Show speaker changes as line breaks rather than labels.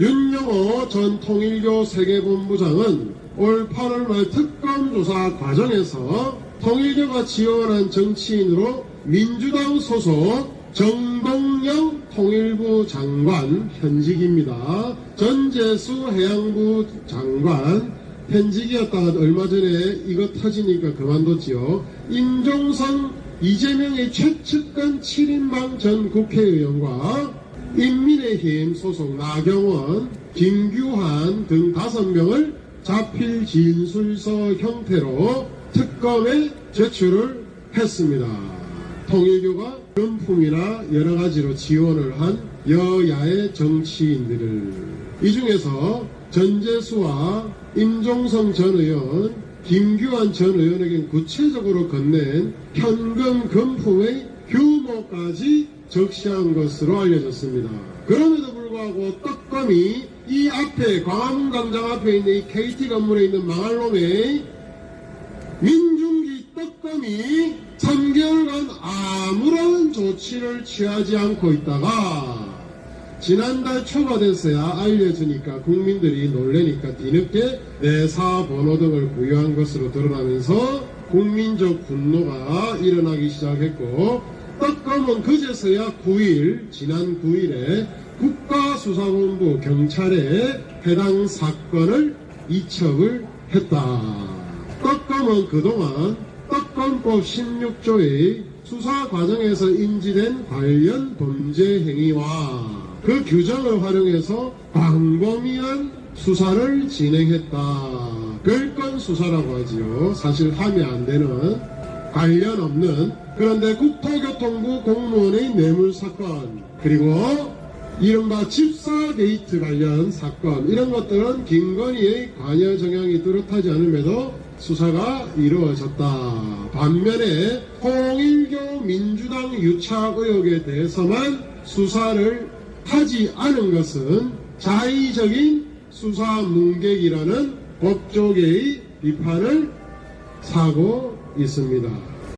윤영호 전 통일교 세계본부장은 올 8월 말 특검 조사 과정에서 통일교가 지원한 정치인으로 민주당 소속 정동영 통일부 장관 현직입니다. 전재수 해양부 장관 현직이었다가 얼마 전에 이거 터지니까 그만뒀지요. 임종성 이재명의 최측근 7인방 전 국회의원과 인민의힘 소속 나경원, 김규환 등 다섯 명을 자필 진술서 형태로 특검에 제출을 했습니다. 통일교가 금품이나 여러 가지로 지원을 한 여야의 정치인들을 이 중에서 전재수와 임종성 전 의원, 김규환 전 의원에겐 구체적으로 건넨 현금 금품의 규모까지 적시한 것으로 알려졌습니다. 그럼에도 불구하고 떡검이 이 앞에 광화문 광장 앞에 있는 이 KT 건물에 있는 망할놈의 민중기 떡검이 3개월간 아무런 조치를 취하지 않고 있다가 지난달 초가 됐어야 알려주니까 국민들이 놀래니까 뒤늦게 내사 번호 등을 부여한 것으로 드러나면서 국민적 분노가 일어나기 시작했고 떡검은 그제서야 9일 지난 9일에 국가수사본부 경찰에 해당 사건을 이첩을 했다. 떡검은 그동안 떡검법 16조의 수사 과정에서 인지된 관련 범죄 행위와 그 규정을 활용해서 광범위한 수사를 진행했다. 별건 수사라고 하지요. 사실 하면 안 되는 관련 없는 그런데 국토교통부 공무원의 뇌물 사건 그리고 이른바 집사 데이트 관련 사건 이런 것들은 김건희의 관여 정황이 뚜렷하지 않음에도 수사가 이루어졌다. 반면에 통일교 민주당 유착 의혹에 대해서만 수사를 하지 않은 것은 자의적인 수사 문객이라는 법조계의 비판을 사고 있습니다.